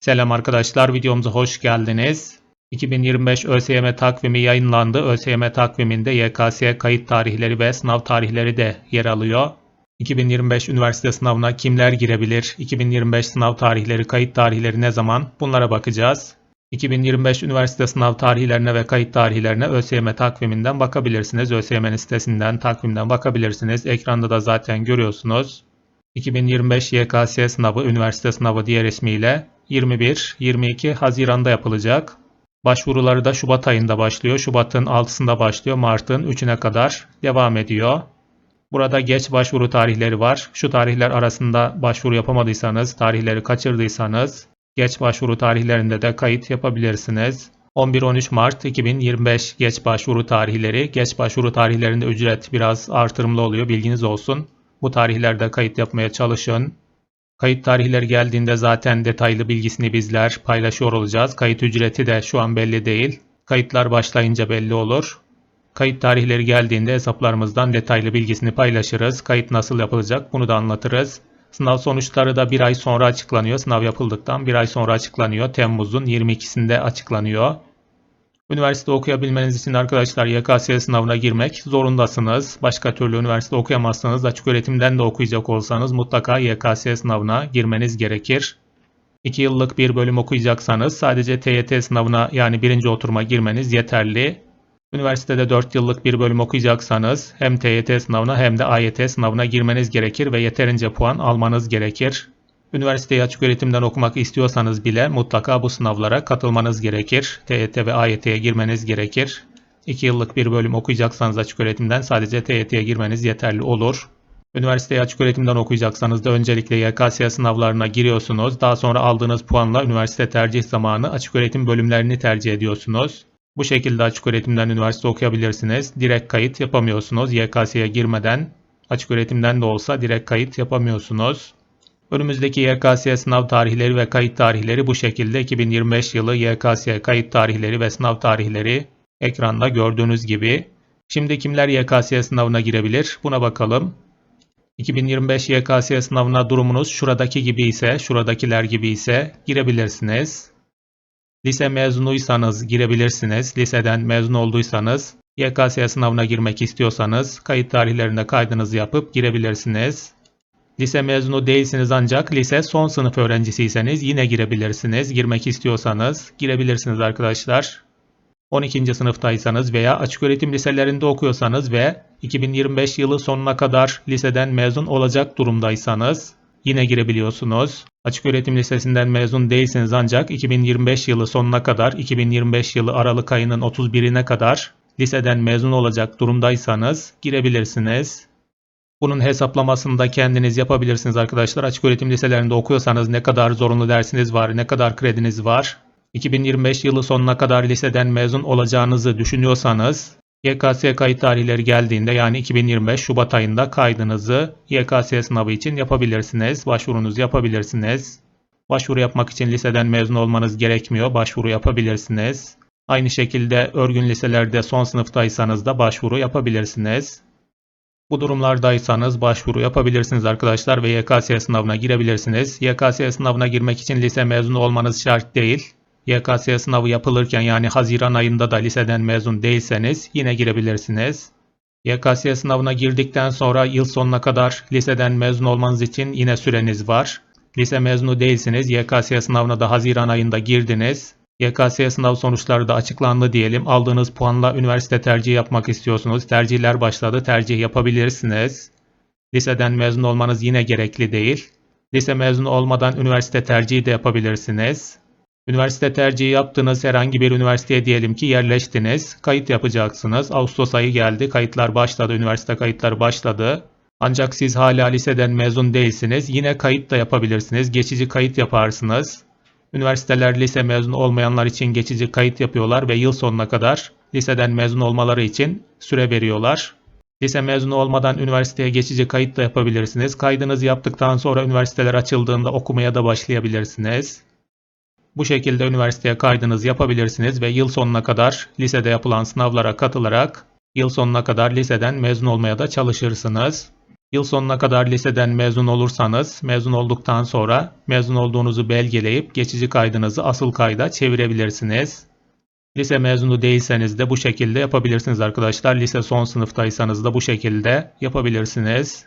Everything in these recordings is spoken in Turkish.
Selam arkadaşlar, videomuza hoş geldiniz. 2025 ÖSYM takvimi yayınlandı. ÖSYM takviminde YKS kayıt tarihleri ve sınav tarihleri de yer alıyor. 2025 üniversite sınavına kimler girebilir? 2025 sınav tarihleri, kayıt tarihleri ne zaman? Bunlara bakacağız. 2025 üniversite sınav tarihlerine ve kayıt tarihlerine ÖSYM takviminden bakabilirsiniz. ÖSYM'nin sitesinden, takvimden bakabilirsiniz. Ekranda da zaten görüyorsunuz. 2025 YKS sınavı, üniversite sınavı diğer ismiyle 21-22 Haziran'da yapılacak. Başvuruları da Şubat ayında başlıyor. Şubat'ın 6'sında başlıyor. Mart'ın 3'üne kadar devam ediyor. Burada geç başvuru tarihleri var. Şu tarihler arasında başvuru yapamadıysanız, tarihleri kaçırdıysanız geç başvuru tarihlerinde de kayıt yapabilirsiniz. 11-13 Mart 2025 geç başvuru tarihleri. Geç başvuru tarihlerinde ücret biraz artırımlı oluyor. Bilginiz olsun. Bu tarihlerde kayıt yapmaya çalışın. Kayıt tarihleri geldiğinde zaten detaylı bilgisini bizler paylaşıyor olacağız. Kayıt ücreti de şu an belli değil. Kayıtlar başlayınca belli olur. Kayıt tarihleri geldiğinde hesaplarımızdan detaylı bilgisini paylaşırız. Kayıt nasıl yapılacak bunu da anlatırız. Sınav sonuçları da bir ay sonra açıklanıyor. Sınav yapıldıktan bir ay sonra açıklanıyor. Temmuz'un 22'sinde açıklanıyor. Üniversite okuyabilmeniz için arkadaşlar YKS sınavına girmek zorundasınız. Başka türlü üniversite okuyamazsanız açık öğretimden de okuyacak olsanız mutlaka YKS sınavına girmeniz gerekir. 2 yıllık bir bölüm okuyacaksanız sadece TYT sınavına yani birinci oturuma girmeniz yeterli. Üniversitede 4 yıllık bir bölüm okuyacaksanız hem TYT sınavına hem de AYT sınavına girmeniz gerekir ve yeterince puan almanız gerekir. Üniversiteyi açık öğretimden okumak istiyorsanız bile mutlaka bu sınavlara katılmanız gerekir. TYT ve AYT'ye girmeniz gerekir. 2 yıllık bir bölüm okuyacaksanız açık öğretimden sadece TYT'ye girmeniz yeterli olur. Üniversiteyi açık öğretimden okuyacaksanız da öncelikle YKS sınavlarına giriyorsunuz. Daha sonra aldığınız puanla üniversite tercih zamanı açık öğretim bölümlerini tercih ediyorsunuz. Bu şekilde açık öğretimden üniversite okuyabilirsiniz. Direkt kayıt yapamıyorsunuz. YKS'ye girmeden açık öğretimden de olsa direkt kayıt yapamıyorsunuz. Önümüzdeki YKS sınav tarihleri ve kayıt tarihleri bu şekilde 2025 yılı YKS kayıt tarihleri ve sınav tarihleri ekranda gördüğünüz gibi. Şimdi kimler YKS sınavına girebilir? Buna bakalım. 2025 YKS sınavına durumunuz şuradaki gibi ise, şuradakiler gibi ise girebilirsiniz. Lise mezunuysanız girebilirsiniz. Liseden mezun olduysanız YKS sınavına girmek istiyorsanız kayıt tarihlerinde kaydınızı yapıp girebilirsiniz. Lise mezunu değilsiniz ancak lise son sınıf öğrencisiyseniz yine girebilirsiniz. Girmek istiyorsanız girebilirsiniz arkadaşlar. 12. sınıftaysanız veya açık öğretim liselerinde okuyorsanız ve 2025 yılı sonuna kadar liseden mezun olacak durumdaysanız yine girebiliyorsunuz. Açık öğretim lisesinden mezun değilsiniz ancak 2025 yılı sonuna kadar 2025 yılı Aralık ayının 31'ine kadar liseden mezun olacak durumdaysanız girebilirsiniz. Bunun hesaplamasını da kendiniz yapabilirsiniz arkadaşlar. Açık öğretim liselerinde okuyorsanız ne kadar zorunlu dersiniz var, ne kadar krediniz var. 2025 yılı sonuna kadar liseden mezun olacağınızı düşünüyorsanız YKS kayıt tarihleri geldiğinde yani 2025 Şubat ayında kaydınızı YKS sınavı için yapabilirsiniz. Başvurunuzu yapabilirsiniz. Başvuru yapmak için liseden mezun olmanız gerekmiyor. Başvuru yapabilirsiniz. Aynı şekilde örgün liselerde son sınıftaysanız da başvuru yapabilirsiniz. Bu durumlardaysanız başvuru yapabilirsiniz arkadaşlar ve YKS sınavına girebilirsiniz. YKS sınavına girmek için lise mezunu olmanız şart değil. YKS sınavı yapılırken yani Haziran ayında da liseden mezun değilseniz yine girebilirsiniz. YKS sınavına girdikten sonra yıl sonuna kadar liseden mezun olmanız için yine süreniz var. Lise mezunu değilsiniz. YKS sınavına da Haziran ayında girdiniz. YKS sınav sonuçları da açıklandı diyelim. Aldığınız puanla üniversite tercihi yapmak istiyorsunuz. Tercihler başladı. Tercih yapabilirsiniz. Liseden mezun olmanız yine gerekli değil. Lise mezunu olmadan üniversite tercihi de yapabilirsiniz. Üniversite tercihi yaptığınız herhangi bir üniversiteye diyelim ki yerleştiniz. Kayıt yapacaksınız. Ağustos ayı geldi. Kayıtlar başladı. Üniversite kayıtları başladı. Ancak siz hala liseden mezun değilsiniz. Yine kayıt da yapabilirsiniz. Geçici kayıt yaparsınız. Üniversiteler lise mezunu olmayanlar için geçici kayıt yapıyorlar ve yıl sonuna kadar liseden mezun olmaları için süre veriyorlar. Lise mezunu olmadan üniversiteye geçici kayıt da yapabilirsiniz. Kaydınızı yaptıktan sonra üniversiteler açıldığında okumaya da başlayabilirsiniz. Bu şekilde üniversiteye kaydınızı yapabilirsiniz ve yıl sonuna kadar lisede yapılan sınavlara katılarak yıl sonuna kadar liseden mezun olmaya da çalışırsınız. Yıl sonuna kadar liseden mezun olursanız, mezun olduktan sonra mezun olduğunuzu belgeleyip geçici kaydınızı asıl kayda çevirebilirsiniz. Lise mezunu değilseniz de bu şekilde yapabilirsiniz arkadaşlar. Lise son sınıftaysanız da bu şekilde yapabilirsiniz.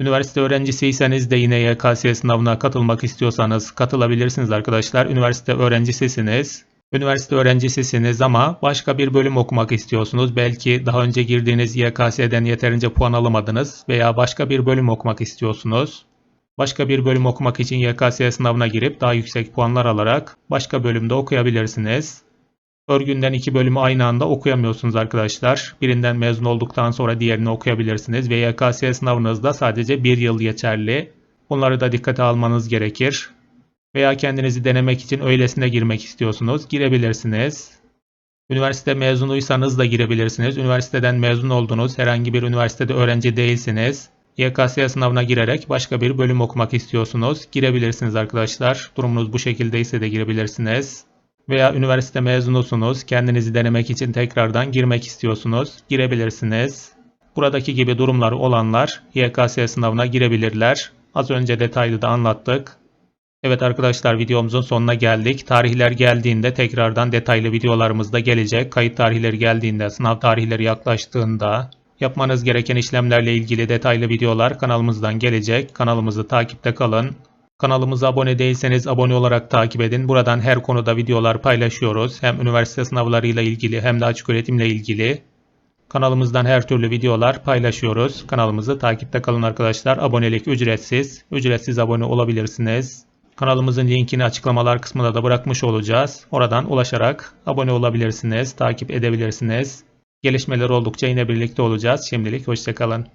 Üniversite öğrencisiyseniz de yine YKS sınavına katılmak istiyorsanız katılabilirsiniz arkadaşlar. Üniversite öğrencisisiniz. Üniversite öğrencisisiniz ama başka bir bölüm okumak istiyorsunuz. Belki daha önce girdiğiniz YKS'den yeterince puan alamadınız veya başka bir bölüm okumak istiyorsunuz. Başka bir bölüm okumak için YKS sınavına girip daha yüksek puanlar alarak başka bölümde okuyabilirsiniz. Örgünden iki bölümü aynı anda okuyamıyorsunuz arkadaşlar. Birinden mezun olduktan sonra diğerini okuyabilirsiniz ve YKS sınavınızda sadece bir yıl geçerli. Bunları da dikkate almanız gerekir. Veya kendinizi denemek için öylesine girmek istiyorsunuz, girebilirsiniz. Üniversite mezunuysanız da girebilirsiniz. Üniversiteden mezun oldunuz, herhangi bir üniversitede öğrenci değilsiniz. YKS sınavına girerek başka bir bölüm okumak istiyorsunuz. Girebilirsiniz arkadaşlar. Durumunuz bu şekildeyse de girebilirsiniz veya üniversite mezunusunuz, kendinizi denemek için tekrardan girmek istiyorsunuz, girebilirsiniz. Buradaki gibi durumları olanlar YKS sınavına girebilirler. Az önce detaylı da anlattık. Evet arkadaşlar videomuzun sonuna geldik. Tarihler geldiğinde tekrardan detaylı videolarımız da gelecek. Kayıt tarihleri geldiğinde, sınav tarihleri yaklaştığında yapmanız gereken işlemlerle ilgili detaylı videolar kanalımızdan gelecek. Kanalımızı takipte kalın. Kanalımıza abone değilseniz abone olarak takip edin. Buradan her konuda videolar paylaşıyoruz. Hem üniversite sınavlarıyla ilgili hem de açık öğretimle ilgili. Kanalımızdan her türlü videolar paylaşıyoruz. Kanalımızı takipte kalın arkadaşlar. Abonelik ücretsiz. Ücretsiz abone olabilirsiniz. Kanalımızın linkini açıklamalar kısmında da bırakmış olacağız. Oradan ulaşarak abone olabilirsiniz, takip edebilirsiniz. Gelişmeler oldukça yine birlikte olacağız. Şimdilik hoşçakalın.